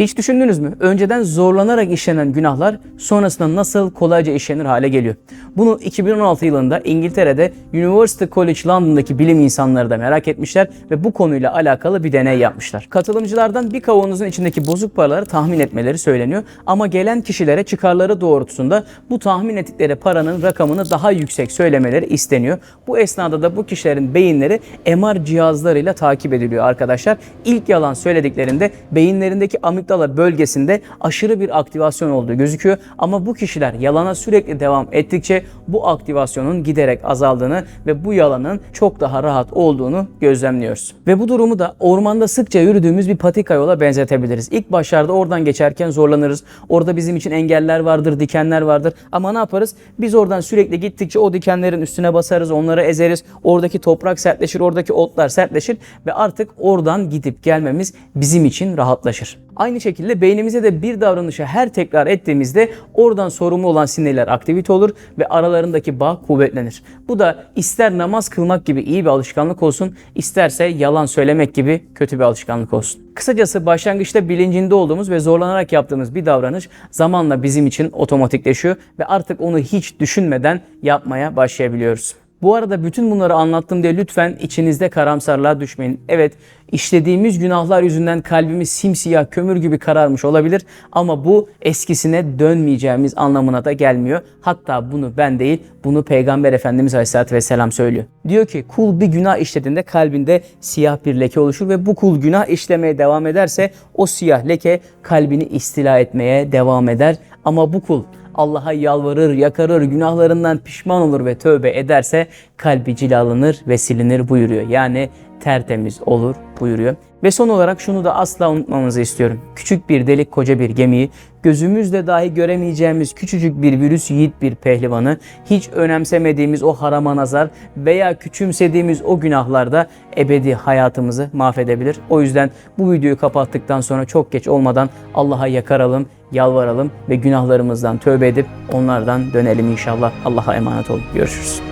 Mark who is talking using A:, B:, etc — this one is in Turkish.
A: Hiç düşündünüz mü? Önceden zorlanarak işlenen günahlar sonrasında nasıl kolayca işlenir hale geliyor. Bunu 2016 yılında İngiltere'de University College London'daki bilim insanları da merak etmişler ve bu konuyla alakalı bir deney yapmışlar. Katılımcılardan bir kavanozun içindeki bozuk paraları tahmin etmeleri söyleniyor ama gelen kişilere çıkarları doğrultusunda bu tahmin ettikleri paranın rakamını daha yüksek söylemeleri isteniyor. Bu esnada da bu kişilerin beyinleri MR cihazlarıyla takip ediliyor arkadaşlar. İlk yalan söylediklerinde beyinlerindeki amigdala bölgesinde aşırı bir aktivasyon olduğu gözüküyor ama bu kişiler yalana sürekli devam ettikçe bu aktivasyonun giderek azaldığını ve bu yalanın çok daha rahat olduğunu gözlemliyoruz. Ve bu durumu da ormanda sıkça yürüdüğümüz bir patika yola benzetebiliriz. İlk başlarda oradan geçerken zorlanırız. Orada bizim için engeller vardır, dikenler vardır. Ama ne yaparız? Biz oradan sürekli gittikçe o dikenlerin üstüne basarız, onları ezeriz. Oradaki toprak sertleşir, oradaki otlar sertleşir ve artık oradan gidip gelmemiz bizim için rahatlaşır. Aynı şekilde beynimize de bir davranışı her tekrar ettiğimizde oradan sorumlu olan sinirler aktivite olur ve aralarındaki bağ kuvvetlenir. Bu da ister namaz kılmak gibi iyi bir alışkanlık olsun, isterse yalan söylemek gibi kötü bir alışkanlık olsun. Kısacası başlangıçta bilincinde olduğumuz ve zorlanarak yaptığımız bir davranış zamanla bizim için otomatikleşiyor ve artık onu hiç düşünmeden yapmaya başlayabiliyoruz. Bu arada bütün bunları anlattım diye lütfen içinizde karamsarlığa düşmeyin. Evet işlediğimiz günahlar yüzünden kalbimiz simsiyah kömür gibi kararmış olabilir ama bu eskisine dönmeyeceğimiz anlamına da gelmiyor. Hatta bunu ben değil bunu Peygamber Efendimiz Aleyhisselatü Vesselam söylüyor. Diyor ki kul bir günah işlediğinde kalbinde siyah bir leke oluşur ve bu kul günah işlemeye devam ederse o siyah leke kalbini istila etmeye devam eder. Ama bu kul Allah'a yalvarır, yakarır, günahlarından pişman olur ve tövbe ederse kalbi cilalanır ve silinir buyuruyor. Yani tertemiz olur buyuruyor. Ve son olarak şunu da asla unutmamızı istiyorum. Küçük bir delik koca bir gemiyi, gözümüzle dahi göremeyeceğimiz küçücük bir virüs yiğit bir pehlivanı, hiç önemsemediğimiz o harama nazar veya küçümsediğimiz o günahlarda ebedi hayatımızı mahvedebilir. O yüzden bu videoyu kapattıktan sonra çok geç olmadan Allah'a yakaralım, yalvaralım ve günahlarımızdan tövbe edip onlardan dönelim inşallah. Allah'a emanet olun. Görüşürüz.